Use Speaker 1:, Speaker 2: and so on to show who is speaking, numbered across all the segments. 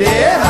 Speaker 1: Terra.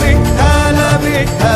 Speaker 1: விட்டல விட்டல